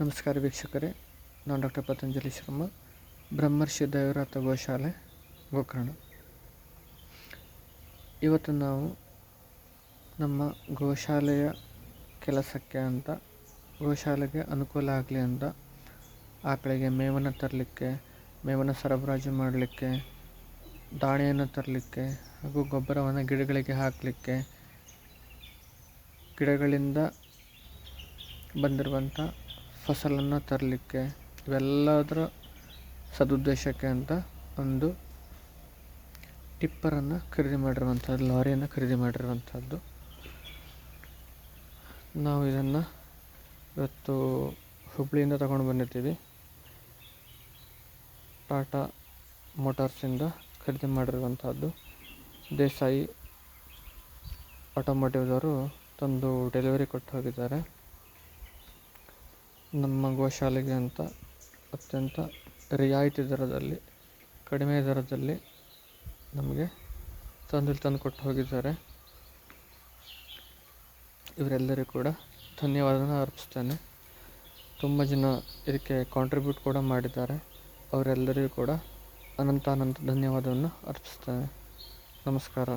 ನಮಸ್ಕಾರ ವೀಕ್ಷಕರೇ, ನಾನು ಡಾಕ್ಟರ್ ಪತಂಜಲಿ ಶರ್ಮ ಬ್ರಹ್ಮರ್ಷಿ ದೇವರಾತ ಗೋಶಾಲೆ, ಗೋಕರ್ಣ. ಇವತ್ತು ನಾವು ನಮ್ಮ ಗೋಶಾಲೆಯ ಕೆಲಸಕ್ಕೆ ಅಂತ, ಗೋಶಾಲೆಗೆ ಅನುಕೂಲ ಆಗಲಿ ಅಂತ ಆಕಳಿಗೆ ಮೇವನ್ನು ತರಲಿಕ್ಕೆ ಮೇವನ್ನು ಸರಬರಾಜು ಮಾಡಲಿಕ್ಕೆ, ದಾಣೆಯನ್ನು ತರಲಿಕ್ಕೆ, ಹಾಗೂ ಗೊಬ್ಬರವನ್ನು ಗಿಡಗಳಿಗೆ ಹಾಕಲಿಕ್ಕೆ, ಗಿಡಗಳಿಂದ ಬಂದಿರುವಂಥ ಫಸಲನ್ನು ತರಲಿಕ್ಕೆ ಇವೆಲ್ಲದರ ಸದುದ್ದೇಶಕ್ಕೆ ಅಂತ ಒಂದು ಟಿಪ್ಪರನ್ನು ಖರೀದಿ ಮಾಡಿರುವಂಥದ್ದು, ಲಾರಿಯನ್ನು ಖರೀದಿ ಮಾಡಿರುವಂಥದ್ದು. ನಾವು ಇದನ್ನು ಇವತ್ತು ಹುಬ್ಳಿಯಿಂದ ತಗೊಂಡು ಬಂದಿದ್ದೀವಿ ಟಾಟಾ ಮೋಟಾರ್ಸಿಂದ ಖರೀದಿ ಮಾಡಿರುವಂಥದ್ದು. ದೇಸಾಯಿ ಆಟೋಮೋಟಿವ್ದವರು ತಂದು ಡೆಲಿವರಿ ಕೊಟ್ಟು ಹೋಗಿದ್ದಾರೆ. ನಮ್ಮ ಗೋಶಾಲೆಗೆ ಅಂತ ಅತ್ಯಂತ ರಿಯಾಯಿತಿ ದರದಲ್ಲಿ, ಕಡಿಮೆ ದರದಲ್ಲಿ ನಮಗೆ ತಂದು ತಂದು ಕೊಟ್ಟು ಹೋಗಿದ್ದಾರೆ. ಇವರೆಲ್ಲರಿಗೂ ಕೂಡ ಧನ್ಯವಾದನ ಅರ್ಪಿಸ್ತೇನೆ. ತುಂಬ ಜನ ಇದಕ್ಕೆ ಕಾಂಟ್ರಿಬ್ಯೂಟ್ ಕೂಡ ಮಾಡಿದ್ದಾರೆ. ಅವರೆಲ್ಲರಿಗೂ ಕೂಡ ಅನಂತ ಅನಂತ ಧನ್ಯವಾದವನ್ನು ಅರ್ಪಿಸ್ತೇನೆ. ನಮಸ್ಕಾರ.